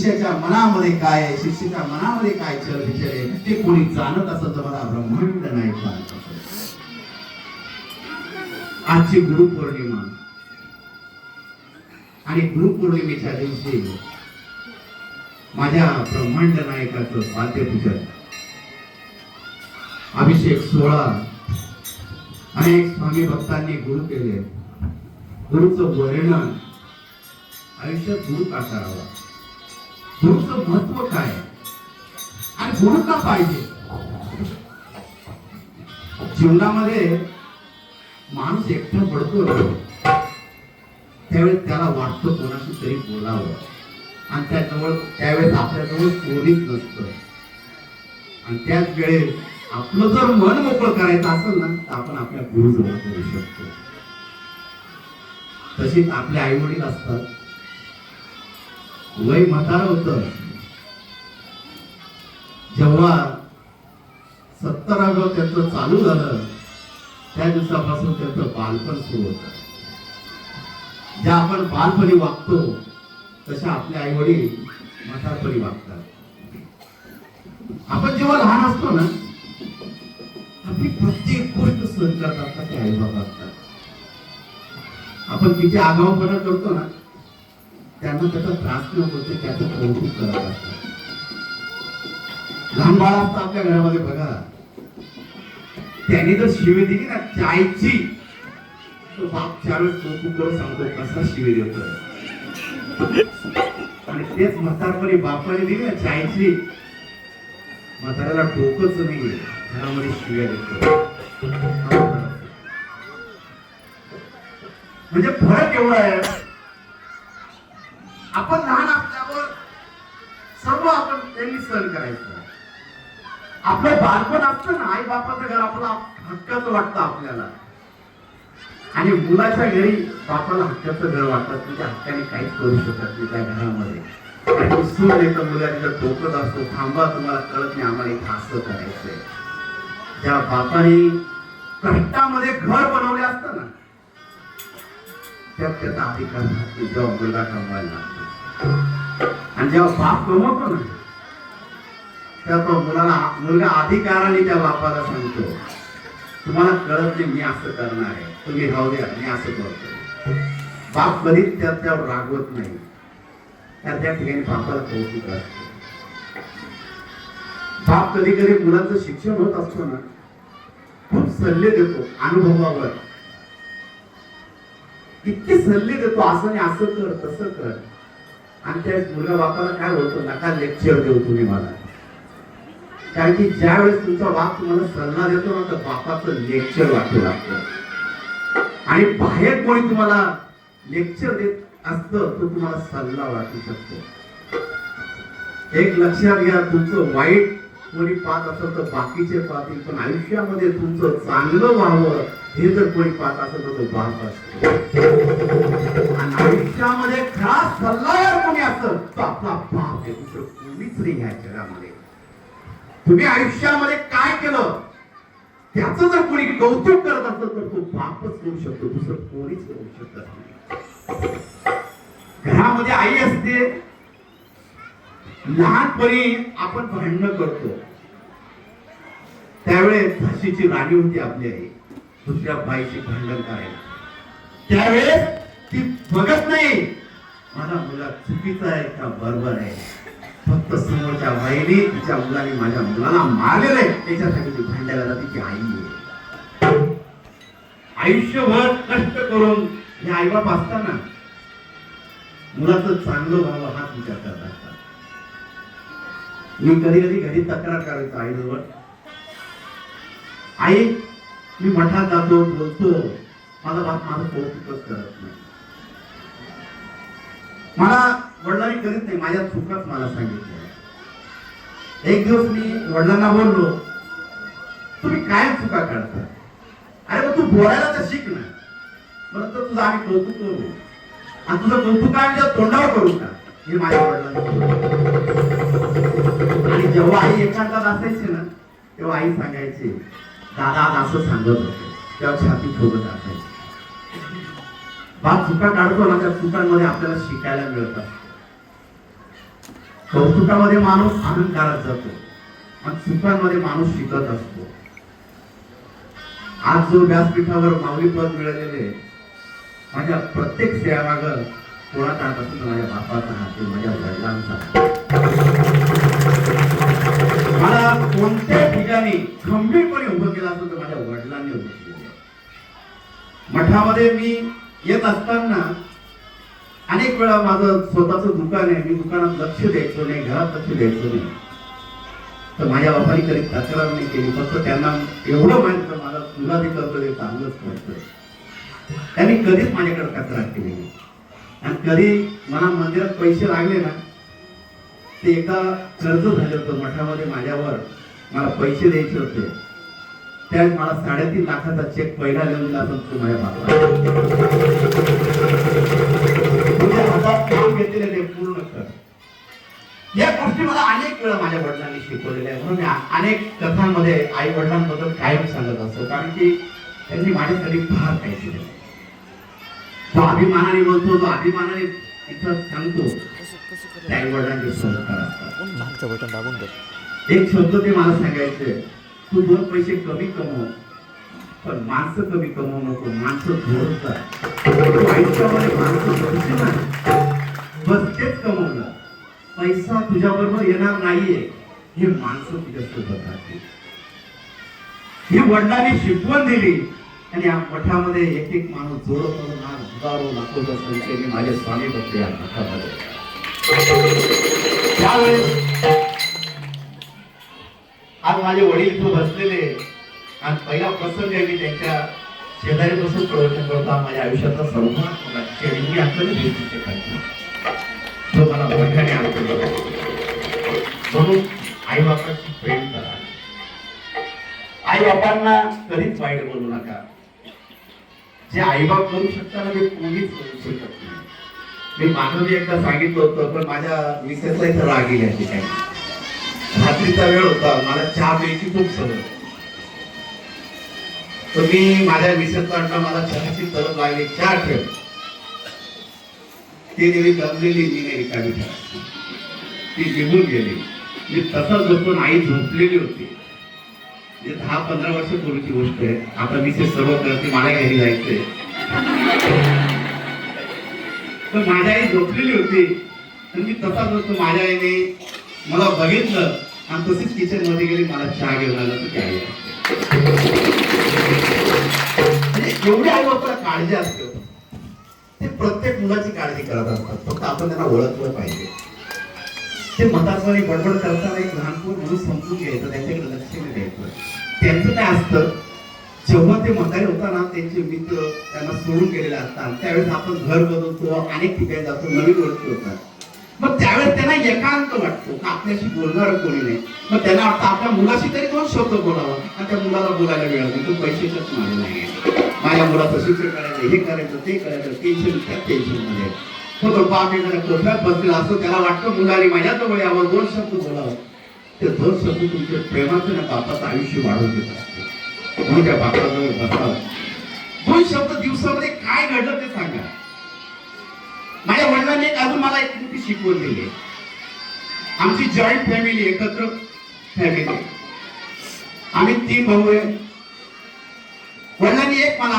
शिष्याच्या मनामध्ये काय आहे? शिष्याच्या मनामध्ये काय चल विचार आहे? ते कोणी जाणत असत तर मला ब्रह्मांड नाही जाणत असत. आजची गुरुपौर्णिमा. आणि गुरुपौर्णिमेच्या दिवशी माझ्या ब्रह्मांड नायकाचं पाद्यपूजन अभिषेक सोहळा अनेक स्वामी भक्तांनी गुरु केले. गुरुचं वर्णन आयुष्यात गुरु का गुरुचं महत्त्व काय? आणि गुरु का पाहिजे. जीवनामध्ये माणूस एकटा पडतो त्यावेळेस त्याला वाटतं कोणाशी तरी बोलावं. आणि त्याजवळ त्यावेळेस आपल्याजवळ कोणीच नसतं. आणि त्याच वेळेस आपलं जर मन मोकळं करायचं असेल ना तर आपण आपल्या गुरुजवळ करू शकतो. तशीच आपले आई वडील असतात. वय म्हातार होत. जेव्हा सत्तरावं त्यांचं चालू झालं त्या दिवसापासून त्यांचं बालपण सुरू होतं. ज्या आपण बालपणी वागतो तशा आपले आई वडील म्हातारपणी वागतात. आपण जेव्हा लहान असतो ना आपली प्रत्येक गोष्ट सहन करतात ते आई बाबा असतात आपण किती आगाऊपणा करतो ना त्यांना त्याचा त्रास न होते त्याचं कौतुक करत असतात. लहान बाळ असतं आपल्या घरामध्ये बघा. त्यांनी जर शिवे दिली ना चायची तो बाप चार वेळेस कौतुक करून सांगतो कसा शिवे देतो आणि तेच म्हातारपणे बापाने दिली ना चायची म्हाताऱ्याला डोकंच नाही घरामध्ये शिव्या देतो म्हणजे फरक एवढा आहे आपण लहान असल्यावर सर्व आपण त्यांनी सहन करायचं. आपलं बालपण असतं ना आई बापाचं घर आपला हक्काचं वाटतं आपल्याला. आणि मुलाच्या घरी बापाला हक्काचं घर वाटतं तुझ्या हक्काने काहीच करू शकत नाही त्या घरामध्ये. सूर येतं मुलाच्या डोकत असतो थांबा तुम्हाला कळत नाही आम्हाला एक हास्य करायचंय. ज्या बापाने कष्टामध्ये घर बनवले असतं ना त्यात त्याचा अधिकार जेव्हा मुलगा कमवायला लागतो. आणि जेव्हा साप कमवतो ना तेव्हा तो मुलाला मुलगा अधिकाराने त्या बापाला सांगतो तुम्हाला कळत नाही मी असं करणार आहे. तुम्ही राहू द्या मी असं करतो. बाप कधीच त्या त्यावर रागवत नाही. त्या त्या ठिकाणी बापाला कौतुक असतो. बाप कधी कधी मुलाचं शिक्षण होत असतो ना खूप सल्ले देतो अनुभवावर. इतके सल्ले देतो असं नाही असं कर तसं कर. आणि त्या मुलगा बापाला काय बोलतो नका लेक्चर देऊ तुम्ही मला. कारण की ज्या वेळेस तुमचा बाप तुम्हाला सल्ला देतो ना तर बापाचं लेक्चर वाटू लागतं. आणि बाहेर कोणी तुम्हाला लेक्चर देत असतं तर तुम्हाला सल्ला वाटू शकतो. एक लक्षात घ्या तुमचं वाईट कोणी पाहत असेल तर बाकीचे पाहतील पण आयुष्यामध्ये तुमचं चांगलं व्हावं हे जर कोणी पाहत असेल तर तो पाहत असतो. आणि आयुष्यामध्ये खरा सल्लागार कोणी असेल तर आपला बाप आहे. दुसरं कोणीच नाही ह्या जगामध्ये. तुम्ही आयुष्यामध्ये काय केलं? त्याचं जर कोणी कौतुक करत असेल तर तो बापच करू शकतो. दुसरं कोणीच करू शकत नाही. घरामध्ये आई असते लहानपणी आपण भांडणं करतो. त्यावेळेस झाशीची राणी होती आपली आई. दुसऱ्या बाईशी भांडण करायला. त्यावेळेस ती बघत नाही. माझा मुला चुकीचा आहे का बरोबर आहे? फक्त समोरच्या बाईने तिच्या मुलाने माझ्या मुलाला मारलेलं आहे. त्याच्यासाठी ती भांडायला जाते की आई आहे. आयुष्यभर कष्ट करून हे आईबाप असताना मुलाचं चांगलं व्हावं हाच विचार करत असतात मी कधी कधी घरी तक्रार करायचो आईजवळ. आई मी मठात जातो बोलतो. माझा बाप माझं कौतुकच करत नाही. मला वडिलांनी करीत नाही माझ्या चुकाच मला सांगितलं एक दिवस मी वडिलांना बोललो तुम्ही काय चुका काढता अरे मग तू बोलायला तर शिक ना. बरं तर तुझं आम्ही कौतुक करू. आणि तुझं कौतुक आम्ही तोंडावर करू का? हे माझ्या वडिलांना जेव्हा आई एकांतात असायची ना तेव्हा आई सांगायची दादा आज असं सांगत होते तेव्हा छाती ठोकत असायची. बाप चुका काढतो ना त्या चुकांमध्ये आपल्याला शिकायला मिळतात कौतुकामध्ये माणूस अहंकारात जातो आणि चुकांमध्ये माणूस शिकत असतो. आज जो व्यासपीठावर माऊली पद मिळालेले माझ्या प्रत्येक सेवामाग कोणाचा हात असेल माझ्या बापाचा हात माझ्या वडिलांचा कोणत्या ठिकाणी खंबीरपणे उभं केलं असेल तर माझ्या वडिलांनी उभं केलं. मठामध्ये मी येत असताना अनेक वेळा माझं स्वतःचं दुकान आहे. मी दुकानात लक्ष द्यायचो नाही घरात लक्ष द्यायचो नाही. तर माझ्या बापाने कधी तक्रार नाही केली. फक्त त्यांना एवढं माहीत मला तुला ते करतो ते चांगलंच करतोय. त्यांनी कधीच माझ्याकडे तक्रार केली नाही. आणि कधी मला मंदिरात पैसे लागले ना ते एका कर्ज झालं होतं मठामध्ये माझ्यावर. मला पैसे द्यायचे होते. त्यावेळेस मला साडेतीन लाखाचा चेक पहिला लिहून दिला असं माझ्या हातात काम घेतलेले पूर्ण कर. या गोष्टी मला अनेक वेळा माझ्या वडिलांनी शिकवलेल्या आहेत. म्हणून मी अनेक कथांमध्ये आई वडिलांबद्दल कायम सांगत असतो. कारण की त्यांनी माझ्यासाठी फार काही केलं तो अभिमानाने बोलतो तो अभिमानाने इथं सांगतो. त्या आई वडिलांचे संस्कार असतात बटन दाबून एक शब्द ते मला सांगायचे तू दोन पैसे कमी कमव पण माणसं कमी कमवू नको माणसं आयुष्यामध्ये माणसं बस तेच कमवलं. पैसा तुझ्या बरोबर येणार नाहीये. हे माणसं तुझ्यासोबत राहतील. ही वडिलांनी शिकवण दिली. आणि या मठामध्ये एक एक माणूस जोडत म्हणून आज हजारो लाखोच्या संख्येने माझे स्वामी बसले या मठामध्ये. त्यावेळेस आज माझे वडील इथं बसलेले आणि पहिला प्रसंग आहे मी त्यांच्या शेजारी बसून प्रवचन करता. माझ्या आयुष्याचा सर्वात मोठा क्षण मी भेटीचे तो मला मोठ्याने आणतो म्हणून आई बापाची प्रेम करा. आई बापांना कधीच वाईट बोलू नका. जे आई बाप करू शकता ना ते कोणीच करू शकत नाही. मी मानवी एकदा सांगितलं होतं पण माझ्या मिसेसला इथं राग येईल या ठिकाणी रात्रीचा वेळ होता. मला चहा प्यायची खूप सवय. तर मी माझ्या मिसेसला मला चहाची तलब लागली. चहा ठेव. ती नेहमी दमलेली मी नाही रिकामी ती निघून गेली. मी तसंच झोपून आई झोपलेली होती. म्हणजे दहा पंधरा वर्ष पूर्वीची गोष्ट आहे. आता मी ते सर्व करते मला घरी जायचंय. तर माझ्या आई झोपलेली होती. तर मी तसाच होतो माझ्या आईने मला बघितलं आणि तसेच किचनमध्ये गेले मला चहा घेऊन आला तर काय म्हणजे एवढ्या आई बापाला काळजी असते. ते प्रत्येक मुलाची काळजी करत असतात. फक्त आपण त्यांना ओळखलं पाहिजे. ते मताद्वारे बडबड करताना एक लहानपूर म्हणून समजून घ्यायचं त्यांच्याकडे लक्ष नाही द्यायचं. त्यांचं काय असतं जेव्हा ते म्हातारे होताना त्यांचे मित्र त्यांना सोडून गेलेले असतात त्यावेळेस आपण घर बदलतो अनेक ठिकाणी जातो नवीन गोष्टी होतात. मग त्यावेळेस त्यांना एकांत वाटतो. का आपल्याशी बोलणार कोणी नाही. मग त्यांना वाटतं आपल्या मुलाशी तरी दोन शब्द बोलावं. आणि त्या मुलाला बोलायला वेळ नाही. तो पैशाच्याच माझे नाही माझ्या मुलाचं शिक्षण करायचं हे करायचं ते करायचं टेन्शन त्या टेन्शनमध्ये तो तो बाप एखाद्या कोपऱ्यात बसलेला असतो. त्याला वाटतं मुलाने माझ्या जवळ यावर दोन शब्द बोलावं. ते दोन शब्द तुमच्या प्रेमाचं ना बापाचं आयुष्य वाढवून देत असते. म्हणून त्या बापाजवळ बसावं. दोन शब्द दिवसामध्ये काय घडलं ते सांगा. माझ्या वडिलांनी अजून मला एक मोठी शिकवून दिली. आमची जॉईंट फॅमिली एकत्र फॅमिली आम्ही तीन भाऊ आहे. वडिलांनी एक मला